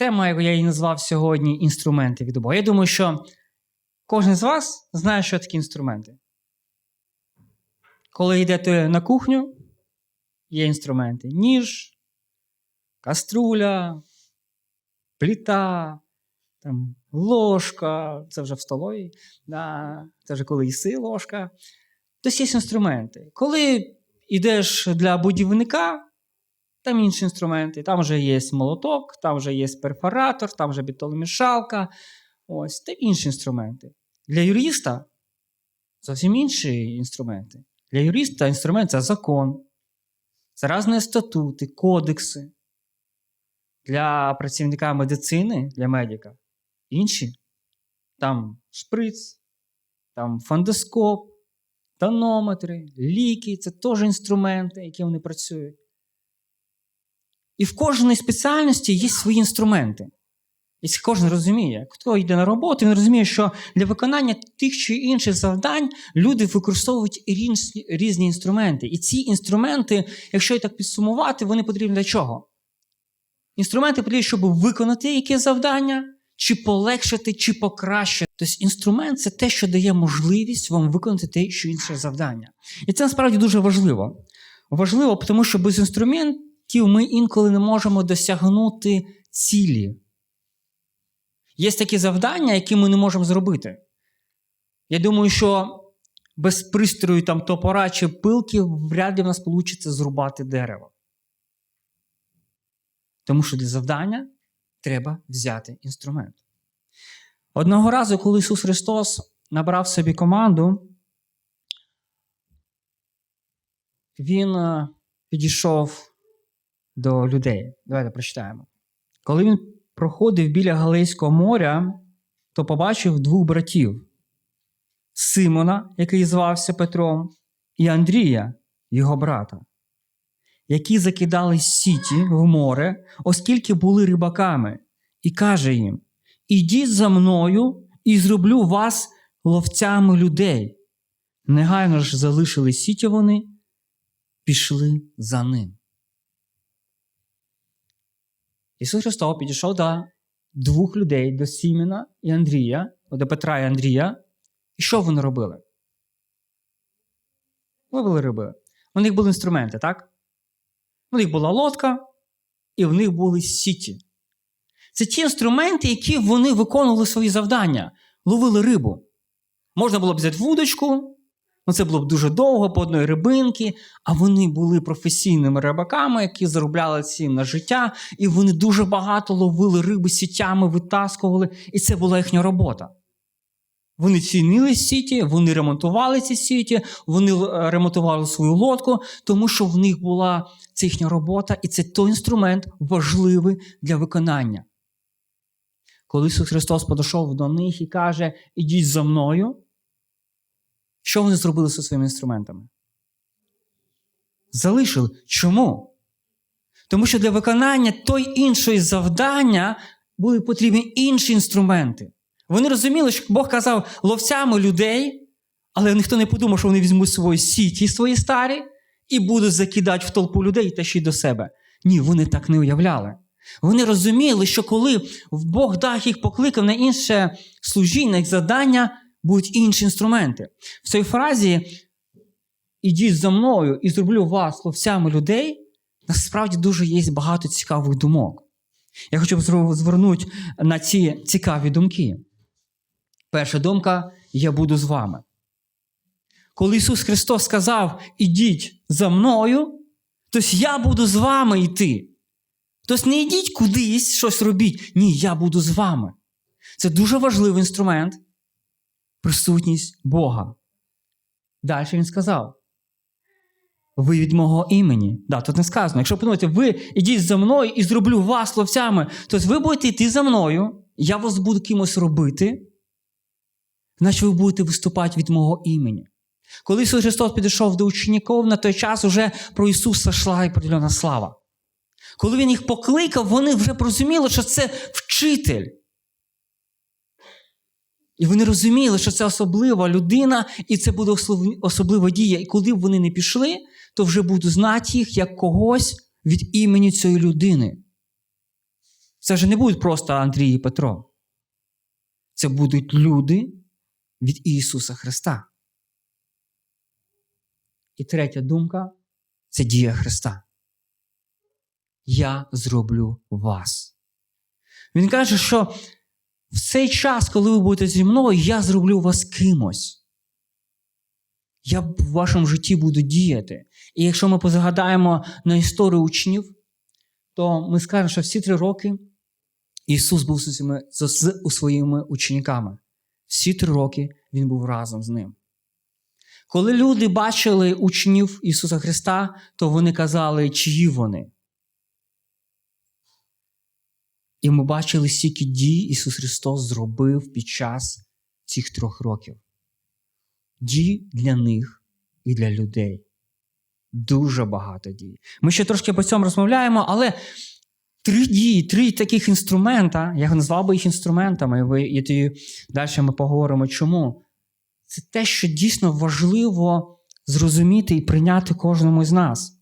тема, яку я її назвав сьогодні інструменти від Бога. Я думаю, що кожен з вас знає, що такі інструменти. Коли йдете на кухню, є інструменти: ніж, каструля, пліта, там, ложка, це вже в столовій, да, це вже коли їси ложка. Тобто є інструменти. Коли йдеш для будівника, там інші інструменти. Там вже є молоток, там вже є перфоратор, там вже бетономішалка. Ось, та інші інструменти. Для юриста зовсім інші інструменти. Для юриста інструмент це закон, це різні статути, кодекси. Для працівника медицини, для медика інші. Там шприц, там фондоскоп, тонометри, ліки це теж інструменти, які вони працюють. І в кожній спеціальності є свої інструменти. І кожен розуміє, хто йде на роботу, він розуміє, що для виконання тих чи інших завдань люди використовують різні, різні інструменти. І ці інструменти, якщо їх так підсумувати, вони потрібні для чого? Інструменти потрібні, щоб виконати якесь завдання, чи полегшити, чи покращити. Тобто інструмент це те, що дає можливість вам виконати те чи інше завдання. І це насправді дуже важливо. Важливо, тому що без інструментів ми інколи не можемо досягнути цілі. Є такі завдання, які ми не можемо зробити. Я думаю, що без пристрою там, топора чи пилки вряд ли в нас вийде зрубати дерево. Тому що для завдання треба взяти інструмент. Одного разу, коли Ісус Христос набрав собі команду, Він е, підійшов до людей. Давайте прочитаємо. Коли він проходив біля Галейського моря, то побачив двох братів: Симона, який звався Петром, і Андрія, його брата, які закидали сіті в море, оскільки були рибаками, і каже їм: Ідіть за мною і зроблю вас ловцями людей. Негайно ж залишили сіті вони, пішли за ним. Ісус Христос підійшов до двох людей, до Сімена і Андрія, до Петра і Андрія. І що вони робили? Ловили риби. У них були інструменти, так? У них була лодка, і в них були сіті. Це ті інструменти, які вони виконували свої завдання, ловили рибу. Можна було б взяти вудочку, ну це було б дуже довго по одної рибинки, а вони були професійними рибаками, які заробляли цим на життя, і вони дуже багато ловили риби сітями, витаскували, і це була їхня робота. Вони цінили сіті, вони ремонтували ці сіті, вони е, ремонтували свою лодку, тому що в них була це їхня робота, і це той інструмент важливий для виконання. Коли Ісус Христос подійшов до них і каже: Ідіть за мною, що вони зробили зі своїми інструментами? Залишили. Чому? Тому що для виконання той іншої завдання були потрібні інші інструменти. Вони розуміли, що Бог казав ловцями людей, але ніхто не подумав, що вони візьмуть свої сіті свої старі і будуть закидати в толпу людей та ще й до себе. Ні, вони так не уявляли. Вони розуміли, що коли Бог дав їх покликав на інше служіння, їх завдання, будуть інші інструменти. В цій фразі ідіть за мною і зроблю вас ловцями людей, насправді дуже є багато цікавих думок. Я хочу звернути на ці цікаві думки. Перша думка я буду з вами. Коли Ісус Христос сказав, ідіть за мною, то я буду з вами йти. Тобто не йдіть кудись щось робіть. Ні, я буду з вами. Це дуже важливий інструмент присутність Бога. Далі він сказав: ви від мого імені. Да, Тут не сказано. Якщо подумаєте, ви йдіть за мною і зроблю вас ловцями, то ви будете йти за мною, я вас буду кимось робити, значить ви будете виступати від мого імені. Коли Ісус Христос підійшов до учніків, на той час уже про Ісуса йшла определена слава. Коли Він їх покликав, вони вже розуміли, що це вчитель. І вони розуміли, що це особлива людина, і це буде особлива дія. І коли б вони не пішли, то вже будуть знати їх як когось від імені цієї людини. Це вже не будуть просто Андрій і Петро. Це будуть люди від Ісуса Христа. І третя думка це дія Христа. Я зроблю вас. Він каже, що в цей час, коли ви будете зі мною, я зроблю вас кимось. Я в вашому житті буду діяти. І якщо ми позагадаємо на історію учнів, то ми скажемо, що всі три роки Ісус був з, своїми учениками. Всі три роки Він був разом з ним. Коли люди бачили учнів Ісуса Христа, то вони казали, чиї вони. І ми бачили, скільки дій Ісус Христос зробив під час цих трьох років. Дій для них і для людей. Дуже багато дій. Ми ще трошки по цьому розмовляємо, але три дії, три таких інструмента, я назвав би їх інструментами, і тоді далі ми поговоримо, чому. Це те, що дійсно важливо зрозуміти і прийняти кожному з нас.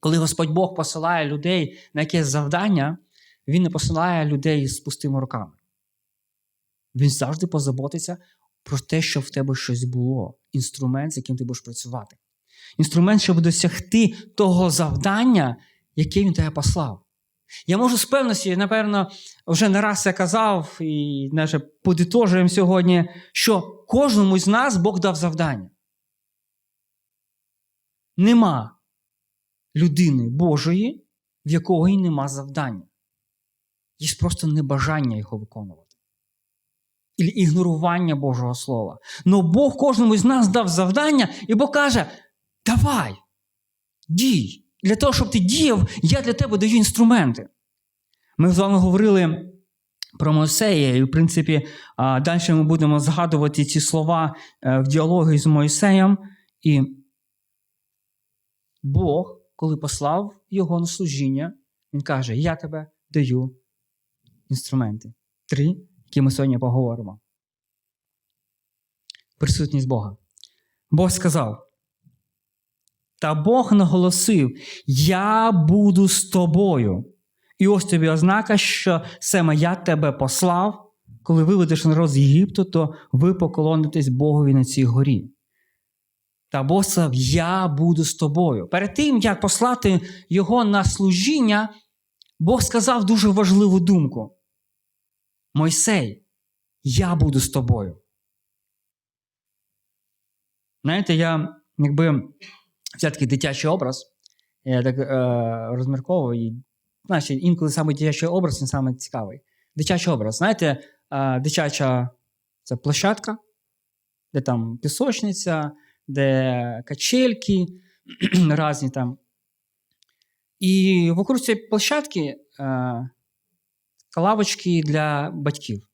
Коли Господь Бог посилає людей на якесь завдання, Він не посилає людей з пустими руками. Він завжди позаботиться про те, щоб в тебе щось було. Інструмент, з яким ти будеш працювати. Інструмент, щоб досягти того завдання, яке він тебе послав. Я можу з певності, напевно, вже не раз я казав і навіть подитожуємо сьогодні, що кожному з нас Бог дав завдання. Нема людини Божої, в якої нема завдання. Є просто небажання його виконувати. І ігнорування Божого Слова. Но Бог кожному з нас дав завдання, і Бог каже: давай, дій. Для того, щоб ти діяв, я для тебе даю інструменти. Ми з вами говорили про Мойсея, і, в принципі, далі ми будемо згадувати ці слова е, в діалогі з Мойсеєм. І Бог, коли послав його на служіння, він каже: Я тебе даю інструменти. Три, які ми сьогодні поговоримо. Присутність Бога. Бог сказав. Та Бог наголосив: Я буду з тобою. І ось тобі ознака, що саме я тебе послав, коли виведеш народ з Єгипту, то ви поклонитесь Богові на цій горі. Та Бог сказав, я буду з тобою. Перед тим, як послати його на служіння, Бог сказав дуже важливу думку. Мойсей, я буду з тобою. Знаєте, я якби взяв такий дитячий образ, я так е, розмірковую, і значить, інколи саме дитячий образ він саме цікавий. Дитячий образ. Знаєте, е, дитяча це площадка, де там пісочниця, де качельки різні там. І вокруг цієї площадки е, лавочки для батьків.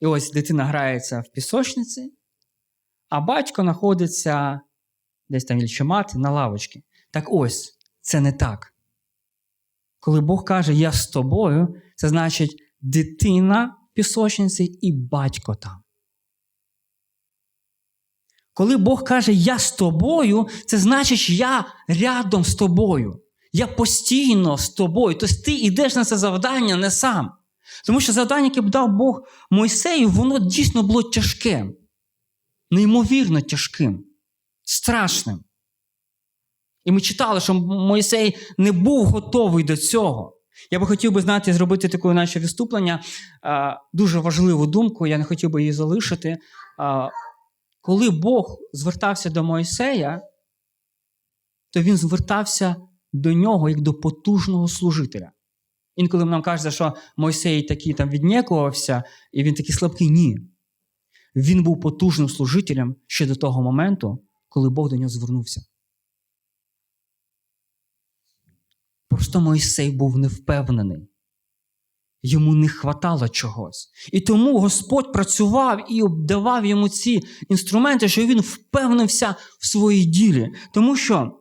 І ось дитина грається в пісочниці, а батько знаходиться десь там чи мати на лавочці. Так ось, це не так. Коли Бог каже, я з тобою, це значить дитина в пісочниці і батько там. Коли Бог каже, я з тобою, це значить, я рядом з тобою. Я постійно з тобою. Тобто ти йдеш на це завдання не сам. Тому що завдання, яке б дав Бог Мойсею, воно дійсно було тяжким, неймовірно тяжким, страшним. І ми читали, що Мойсей не був готовий до цього. Я би хотів би знати, зробити таке наше відступлення, дуже важливу думку, я не хотів би її залишити. Коли Бог звертався до Мойсея, то він звертався до нього як до потужного служителя. Інколи нам кажеться, що Мойсей такий там віднікувався, і він такий слабкий. Ні. Він був потужним служителем ще до того моменту, коли Бог до нього звернувся. Просто Мойсей був невпевнений. Йому не хватало чогось. І тому Господь працював і давав йому ці інструменти, що він впевнився в своїй ділі. Тому що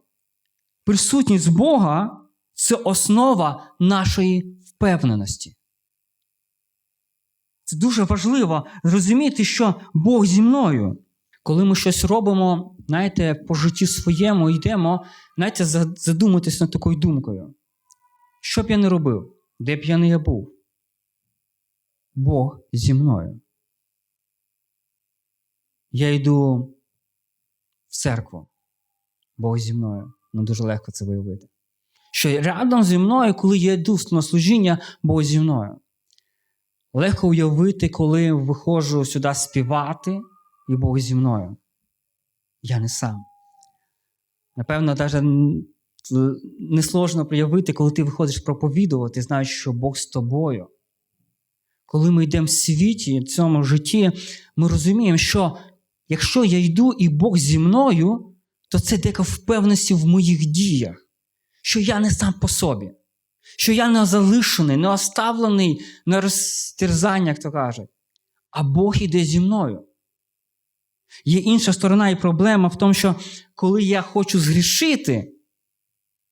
присутність Бога це основа нашої впевненості. Це дуже важливо зрозуміти, що Бог зі мною. Коли ми щось робимо, знаєте, по житті своєму йдемо, знаєте, задуматись над такою думкою. Що б я не робив? де б я не був, Бог зі мною. Я йду в церкву, Бог зі мною. Ну дуже легко це виявити. Що рядом зі мною, коли я йду на служіння, Бог зі мною. Легко уявити, коли виходжу сюди співати, і Бог зі мною. Я не сам. Напевно, навіть несложно проявити, коли ти виходиш проповідувати, знаєш, що Бог з тобою. Коли ми йдемо в світі, в цьому житті, ми розуміємо, що якщо я йду і Бог зі мною, то це дека впевненості в моїх діях, що я не сам по собі, що я не залишений, не оставлений на розтерзання, як то кажуть, а Бог іде зі мною. Є інша сторона і проблема в тому, що коли я хочу згрішити,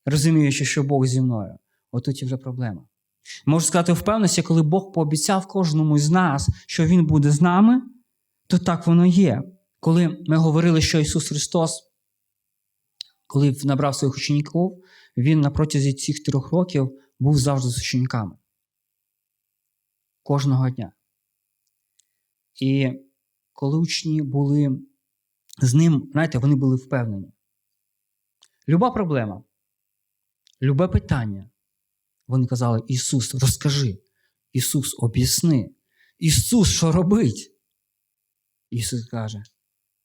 розуміючи, що Бог зі мною, отут і вже проблема. Можу сказати впевненості, коли Бог пообіцяв кожному з нас, що Він буде з нами, то так воно є. Коли ми говорили, що Ісус Христос, коли набрав своїх учніків, Він на протязі цих трьох років був завжди з учениками. Кожного дня. І коли учні були з ним, знаєте, вони були впевнені. Люба проблема, любе питання. Вони казали: Ісус, розкажи, Ісус, об'ясни. Ісус, що робить? Ісус каже: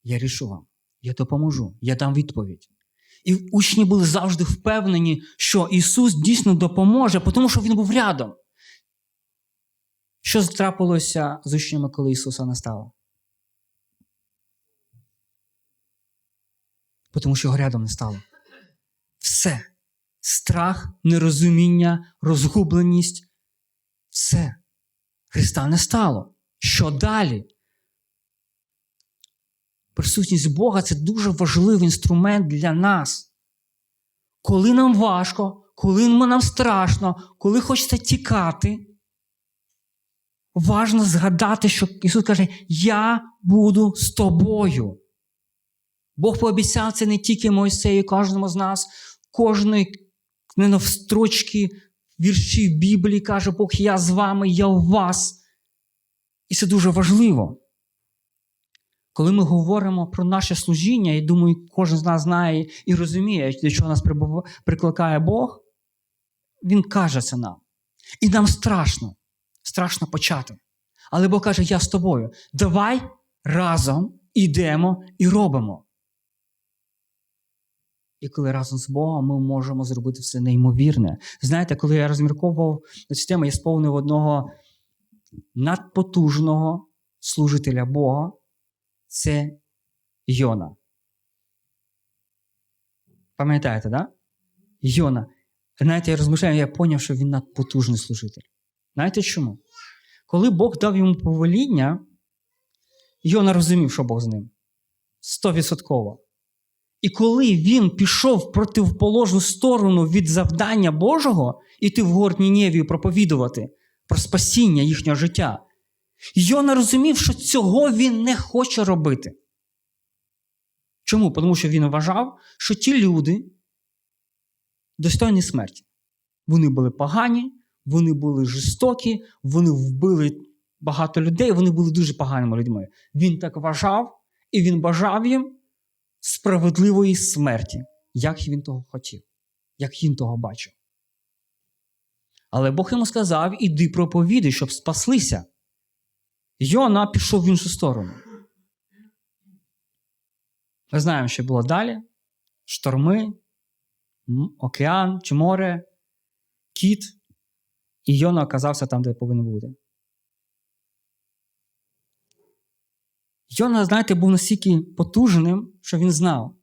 Я рішу вам, я допоможу, я дам відповідь. І учні були завжди впевнені, що Ісус дійсно допоможе, тому що Він був рядом. Що трапилося з учнями, коли Ісуса не стало? Тому що його рядом не стало. Все. Страх, нерозуміння, розгубленість. Все. Христа не стало. Що далі? Присутність Бога це дуже важливий інструмент для нас. Коли нам важко, коли нам страшно, коли хочеться тікати, важно згадати, що Ісус каже: Я буду з тобою. Бог пообіцяв це не тільки Мойсею, кожному з нас, кожної не в строчці вірші Біблії каже Бог, я з вами, я у вас. І це дуже важливо. Коли ми говоримо про наше служіння, і думаю, кожен з нас знає і розуміє, до чого нас прикликає Бог, Він каже це нам. І нам страшно, страшно почати. Але Бог каже, я з тобою. Давай разом ідемо і робимо. І коли разом з Богом ми можемо зробити все неймовірне. Знаєте, коли я розмірковував цю тему, я сповнив одного надпотужного служителя Бога це Йона. Пам'ятаєте, да? Йона. Знаєте, я розмишляю, я зрозумів, що він надпотужний служитель. Знаєте чому? Коли Бог дав йому повеління, Йона розумів, що Бог з ним. Стовідсотково. І коли він пішов в противоположну сторону від завдання Божого, іти в город Нінєвію проповідувати про спасіння їхнього життя, Йона розумів, що цього він не хоче робити. Чому? Тому що він вважав, що ті люди достойні смерті. Вони були погані, вони були жорстокі, вони вбили багато людей, вони були дуже поганими людьми. Він так вважав, і він бажав їм справедливої смерті, як він того хотів, як він того бачив. Але Бог йому сказав: іди проповідай, щоб спаслися. Йона пішов в іншу сторону. Ми знаємо, що було далі: шторми, океан чи море, кіт, і Йона оказався там, де повинен бути. Йона, знаєте, був настільки потужним, що він знав,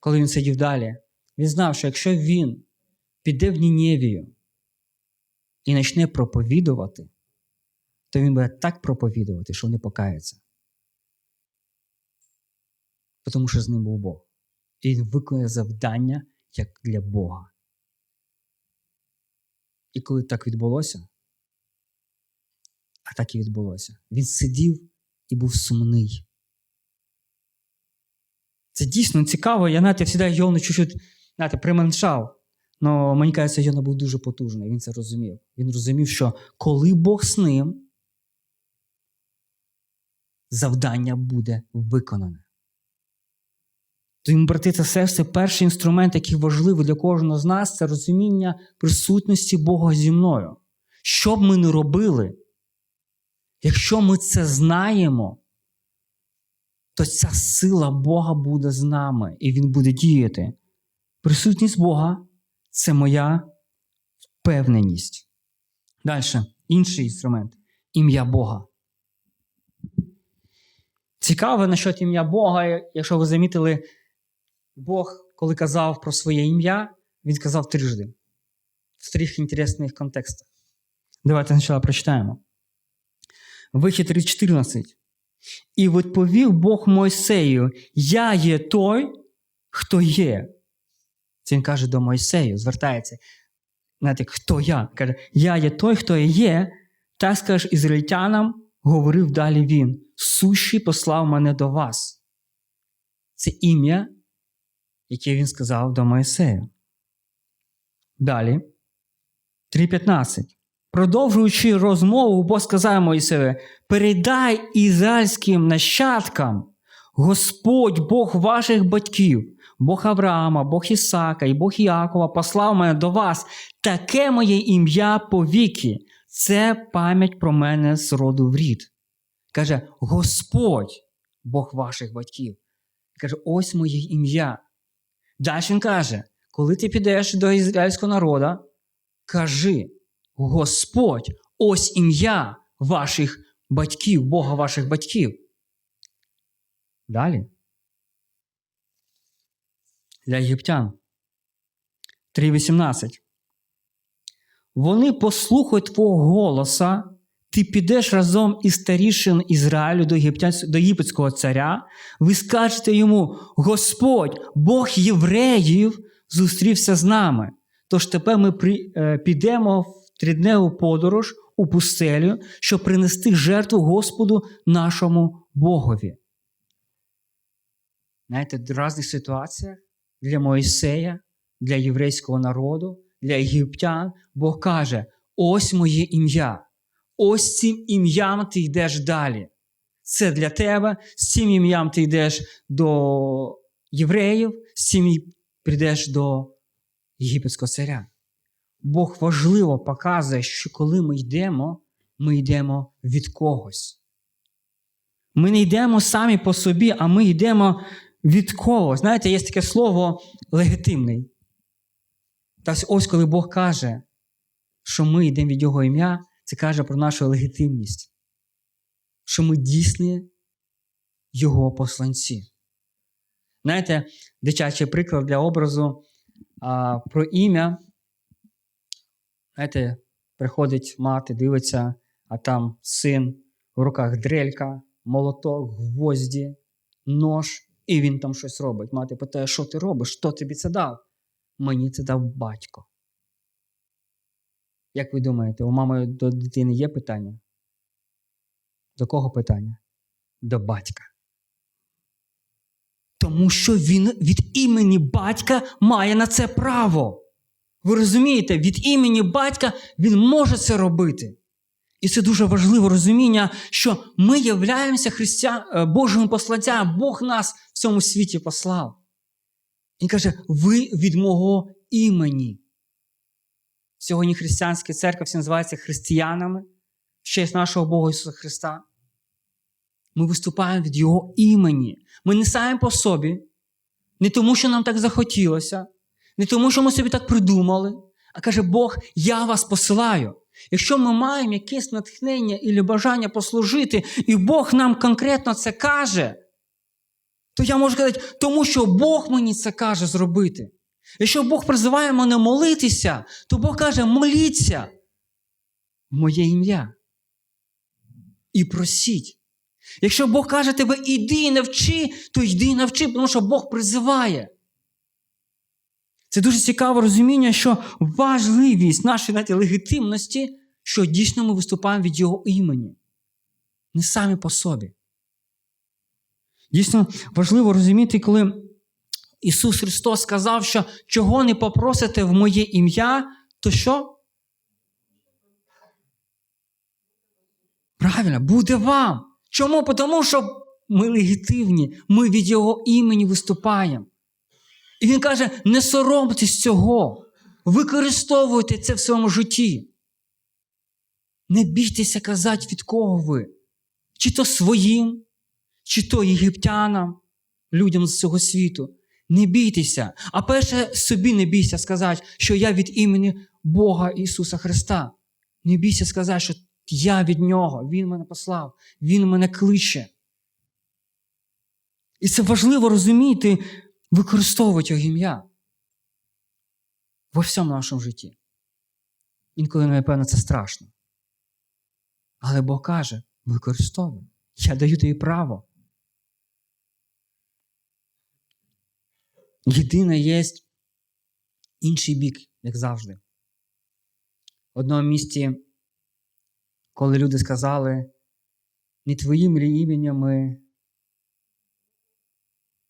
коли він сидів далі. Він знав, що якщо він піде в Нінєвію і почне проповідувати, то він буде так проповідувати, що не покається. Тому що з ним був Бог. І він виконує завдання як для Бога. І коли так відбулося, а так і відбулося, він сидів і був сумний. Це дійсно цікаво. Я навіть завжди Йовну чуть-чуть применшав. Ну, мені кажеться, Йона був дуже потужний, він це розумів. Він розумів, що коли Бог з ним, завдання буде виконане. Тому, брати та сестри, перший інструмент, який важливий для кожного з нас, це розуміння присутності Бога зі мною. Що б ми не робили, якщо ми це знаємо, то ця сила Бога буде з нами, і Він буде діяти. Присутність Бога це моя впевненість. Далі, інший інструмент ім'я Бога. Цікаве насчет ім'я Бога, якщо ви замітили, Бог, коли казав про своє ім'я, він сказав трижди. В трьох інтересних контекстах. Давайте спочатку прочитаємо. Вихід 3.14. І відповів Бог Мойсею: Я є той, хто є. Це він каже до Мойсею, звертається. Знаєте, хто я? Каже, я є той, хто є. Так скажеш ізраїльтянам, говорив далі він. Сущий послав мене до вас. Це ім'я, яке він сказав до Моїсея. Далі. 3.15. Продовжуючи розмову, Бог сказав Моїсею, передай ізраїльським нащадкам, Господь Бог ваших батьків, Бог Авраама, Бог Ісака і Бог Іакова послав мене до вас. Таке моє ім'я повіки. Це пам'ять про мене з роду в рід. Каже, Господь, Бог ваших батьків. Каже, ось моє ім'я. Далі він каже, коли ти підеш до ізраїльського народу, кажи, Господь, ось ім'я ваших батьків, Бога ваших батьків. Далі. Для єгиптян. 3.18. Вони послухають Твого голоса, ти підеш разом із старішин Ізраїлю до, до єгипетського царя, ви скажете йому: Господь, Бог євреїв, зустрівся з нами. Тож тепер ми е, підемо в тридневу подорож у пустелю, щоб принести жертву Господу нашому Богові. Знаєте, в різних ситуаціях для Моїсея, для єврейського народу, для єгиптян Бог каже: ось моє ім'я. Ось цим ім'ям ти йдеш далі. Це для тебе, з цим ім'ям ти йдеш до євреїв, з цим прийдеш до єгипетського царя. Бог важливо показує, що коли ми йдемо, ми йдемо від когось. Ми не йдемо самі по собі, а ми йдемо від когось. Знаєте, є таке слово легітимний. Та ось коли Бог каже, що ми йдемо від Його ім'я, це каже про нашу легітимність, що ми дійсні Його посланці. Знаєте, дитячий приклад для образу а, про ім'я. Знаєте, приходить мати, дивиться, а там син, в руках дрелька, молоток, гвозді, нож, і він там щось робить. Мати питає, що ти робиш? Хто тобі це дав? Мені це дав батько. Як ви думаєте, у мами до дитини є питання? До кого питання? До батька. Тому що він від імені батька має на це право. Ви розумієте, від імені батька він може це робити. І це дуже важливе розуміння, що ми являємося християн, Божими посланцями, Бог нас в цьому світі послав. Він каже: ви від мого імені. Сьогодні християнська церква всі називається християнами в честь нашого Бога Ісуса Христа. Ми виступаємо від Його імені. Ми не самі по собі, не тому, що нам так захотілося, не тому, що ми собі так придумали, а каже Бог, я вас посилаю. Якщо ми маємо якесь натхнення і бажання послужити, і Бог нам конкретно це каже, то я можу сказати, тому що Бог мені це каже зробити. Якщо Бог призиває мене молитися, то Бог каже, моліться в моє ім'я. І просіть. Якщо Бог каже тебе, іди і навчи, то йди і навчи, тому що Бог призиває. Це дуже цікаве розуміння, що важливість нашої знаєте, легітимності, що дійсно ми виступаємо від Його імені. Не самі по собі. Дійсно важливо розуміти, коли Ісус Христос сказав, що чого не попросите в моє ім'я, то що? Правильно, буде вам. Чому? Тому що ми легітимні, ми від Його імені виступаємо. І Він каже: не соромтесь цього, використовуйте це в своєму житті. Не бійтеся казати, від кого ви. Чи то своїм, чи то єгиптянам, людям з цього світу. Не бійтеся. А перше собі не бійся сказати, що я від імені Бога Ісуса Христа. Не бійся сказати, що я від Нього, Він мене послав, Він мене кличе. І це важливо розуміти, використовувати його ім'я во всьому нашому житті. Інколи, напевно, це страшно. Але Бог каже: використовуй. Я даю тобі право. Єдине є інший бік, як завжди. В одному місці, коли люди сказали, не твоїм ли іменем ми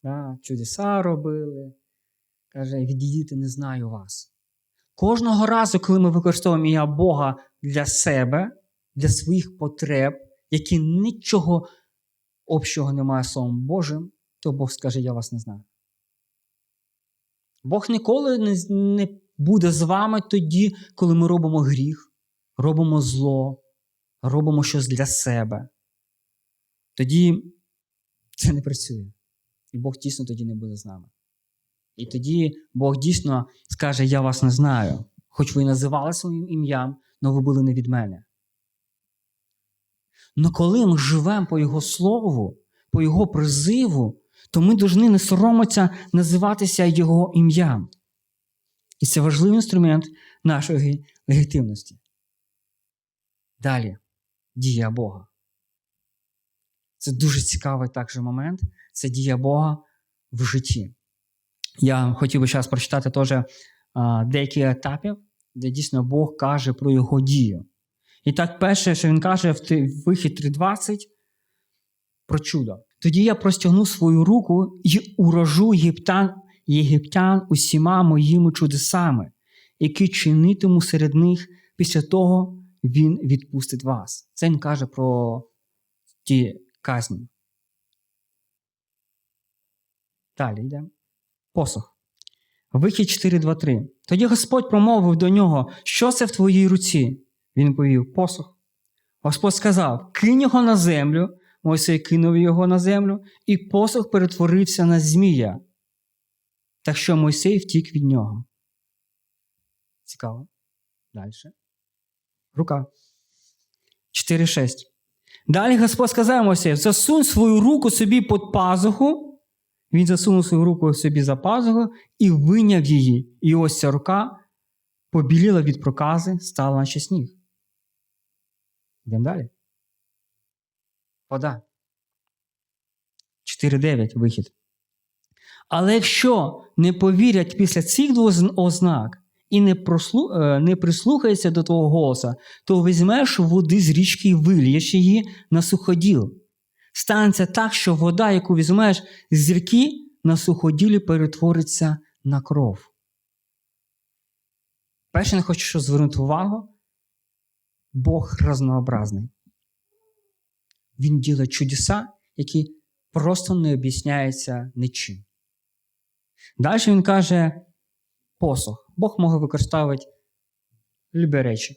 да, чудеса робили, каже, відійдіть, не знаю вас. Кожного разу, коли ми використовуємо ім'я Бога для себе, для своїх потреб, які нічого общого немає з Словом Божим, то Бог скаже, я вас не знаю. Бог ніколи не, не буде з вами тоді, коли ми робимо гріх, робимо зло, робимо щось для себе. Тоді це не працює. І Бог дійсно тоді не буде з нами. І тоді Бог дійсно скаже: Я вас не знаю. Хоч ви і називали своїм ім'ям, але ви були не від мене. Но коли ми живемо по Його слову, по Його призиву, то ми повинні не соромитися називатися Його ім'ям. І це важливий інструмент нашої легітимності. Далі дія Бога. Це дуже цікавий також момент. Це дія Бога в житті. Я хотів би зараз прочитати теж деякі етапи, де дійсно Бог каже про його дію. І так, перше, що він каже в вихід 3.20 про чудо. Тоді я простягну свою руку і уражу єгиптян, єгиптян усіма моїми чудесами, які чинитиму серед них після того він відпустить вас. Це він каже про ті казні. Далі йдемо. Посох. Вихід 4.2.3. Тоді Господь промовив до нього, що це в твоїй руці? Він повів посох. Господь сказав: кинь його на землю. Мойсей кинув його на землю, і посох перетворився на змія. Так що Мойсей втік від нього. Цікаво. Далі. Рука. 4.6. Далі Господь сказав Мойсею, засунь свою руку собі під пазуху. Він засунув свою руку собі за пазуху і виняв її. І ось ця рука побіліла від прокази, стала наче сніг. Йдемо далі. Вода. 4.9 вихід. Але якщо не повірять після цих двох ознак і не, прослу... не прислухаються до твого голоса, то візьмеш води з річки і вильєш її на суходіл. Станеться так, що вода, яку візьмеш з ріки, на суходілі перетвориться на кров. Перше, не хочу звернути увагу. Бог разнообразний. Він ділить чудеса, які просто не об'ясняються нічим. Далі він каже посох. Бог може використовувати любі речі.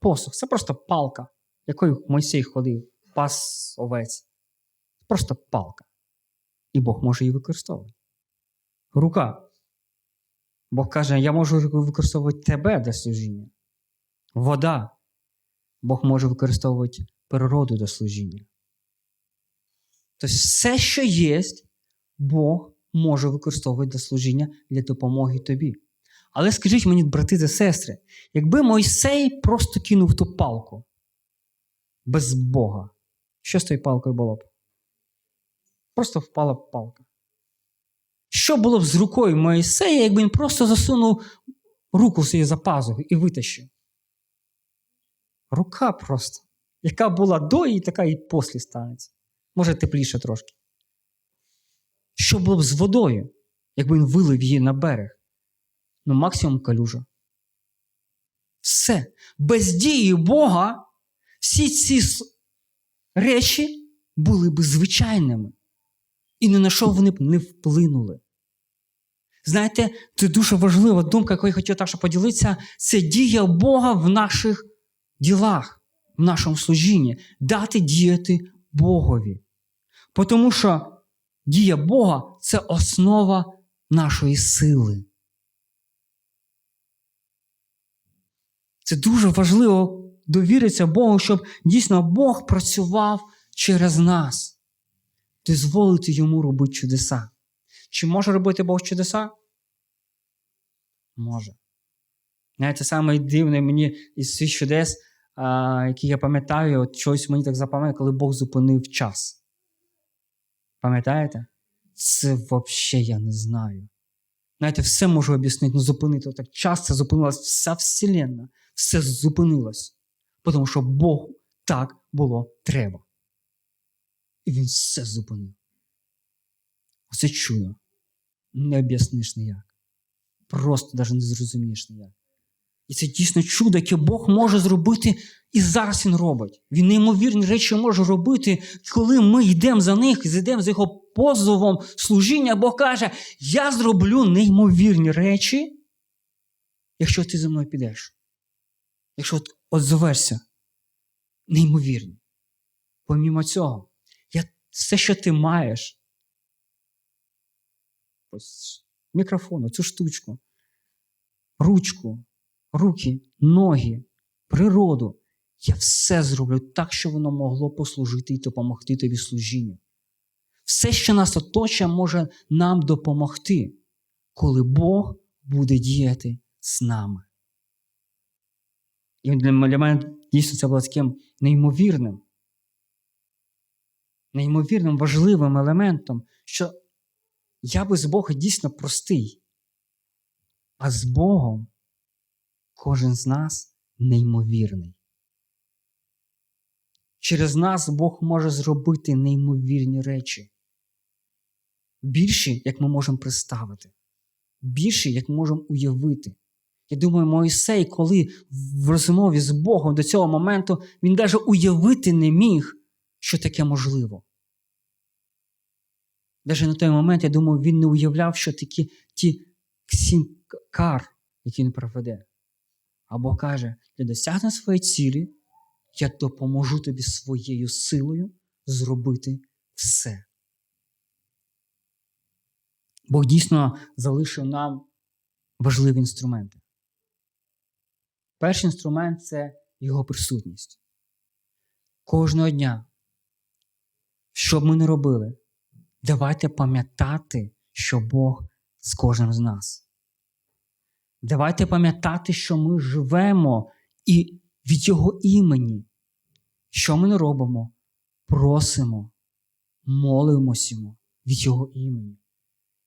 Посох це просто палка, якою Мойсей ходив, пас овець. Просто палка. І Бог може її використовувати. Рука. Бог каже, я можу використовувати тебе для служіння. Вода. Бог може використовувати природу до служіння. Тобто все, що є, Бог може використовувати до служіння для допомоги тобі. Але скажіть мені, брати та сестри, якби Мойсей просто кинув ту палку без Бога, що з тою палкою було б? Просто впала б палка. Що було б з рукою Моїсея, якби він просто засунув руку свою за пазуху і витащив? Рука просто, яка була до і така і після станеться. Може, тепліше трошки. Що було б з водою, якби він вилив її на берег? Ну, максимум калюжа. Все. Без дії Бога всі ці речі були б звичайними. І ні на що вони б не вплинули. Знаєте, це дуже важлива думка, яку я хотів також поділитися, це дія Бога в наших ділах, в нашому служінні. Дати діяти Богові. Тому що дія Бога це основа нашої сили. Це дуже важливо довіритися Богу, щоб дійсно Бог працював через нас, дозволити йому робити чудеса. Чи може робити Бог чудеса? Може. Знаєте, саме мені із цих чудес, а, які я пам'ятаю, от щось мені так запам'ятає, коли Бог зупинив час. Пам'ятаєте? Це взагалі я не знаю. Знаєте, все можу об'яснити, ну зупинити. Так час це зупинилась вся Вселенна, все зупинилось. Тому що Богу так було треба. І він все зупинив. Оце чудо. Не об'ясниш ніяк. Просто навіть не зрозумієш ніяк. І це дійсно чудо, яке Бог може зробити, і зараз Він робить. Він неймовірні речі може робити, коли ми йдемо за них, йдемо за його позовом служіння, Бог каже: Я зроблю неймовірні речі, якщо ти зі мною підеш. Якщо от озоверся, неймовірні. Помімо цього, я, все, що ти маєш, ось мікрофон, цю штучку, ручку, руки, ноги, природу. Я все зроблю так, щоб воно могло послужити і допомогти тобі служінню. Все, що нас оточує, може нам допомогти, коли Бог буде діяти з нами. І для мене дійсно це було таким неймовірним, неймовірним важливим елементом, що я без Бога дійсно простий. А з Богом кожен з нас неймовірний. Через нас Бог може зробити неймовірні речі. Більші, як ми можемо представити, більші, як ми можемо уявити. Я думаю, Моїсей, коли в розмові з Богом до цього моменту він навіть уявити не міг, що таке можливо. Навіть на той момент, я думаю, він не уявляв, що такі ті сім кар, які він проведе. А Бог каже: для досягнення своєї цілі, я допоможу тобі своєю силою зробити все. Бог дійсно залишив нам важливі інструменти. Перший інструмент це його присутність. Кожного дня, що б ми не робили, давайте пам'ятати, що Бог з кожним з нас. Давайте пам'ятати, що ми живемо і від Його імені. Що ми не робимо? Просимо, молимося від Його імені.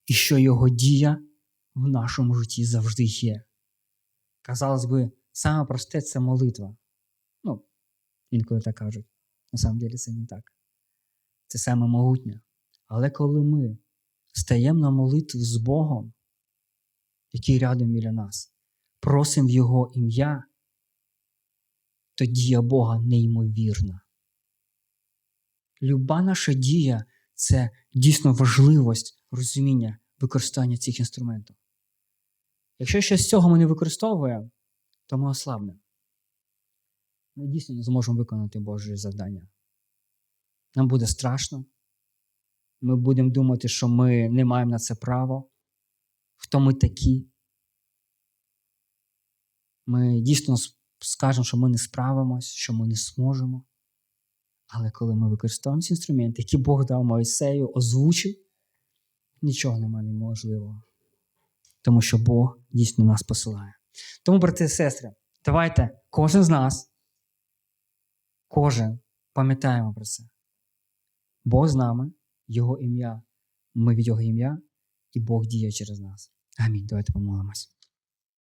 І що Його дія в нашому житті завжди є. Казалось би, саме просте це молитва. Ну, інколи так кажуть. На самом деле це не так. Це саме могутнє. Але коли ми стаємо на молитву з Богом, який рядом біля нас, просимо в Його ім'я, то дія Бога неймовірна. Люба наша дія це дійсно важливість розуміння використання цих інструментів. Якщо щось з цього ми не використовуємо, то ми ослабнемо. Ми дійсно не зможемо виконати Боже завдання. Нам буде страшно. Ми будемо думати, що ми не маємо на це право, хто ми такі. Ми дійсно скажемо, що ми не справимось, що ми не зможемо. Але коли ми використовуємо ці інструменти, які Бог дав Моїсею, озвучив, нічого немає неможливого. Тому що Бог дійсно нас посилає. Тому, брати і сестри, давайте кожен з нас, кожен пам'ятаємо про це. Бог з нами, Його ім'я, ми від Його ім'я, і Бог діє через нас. Амінь. Давайте помолимось.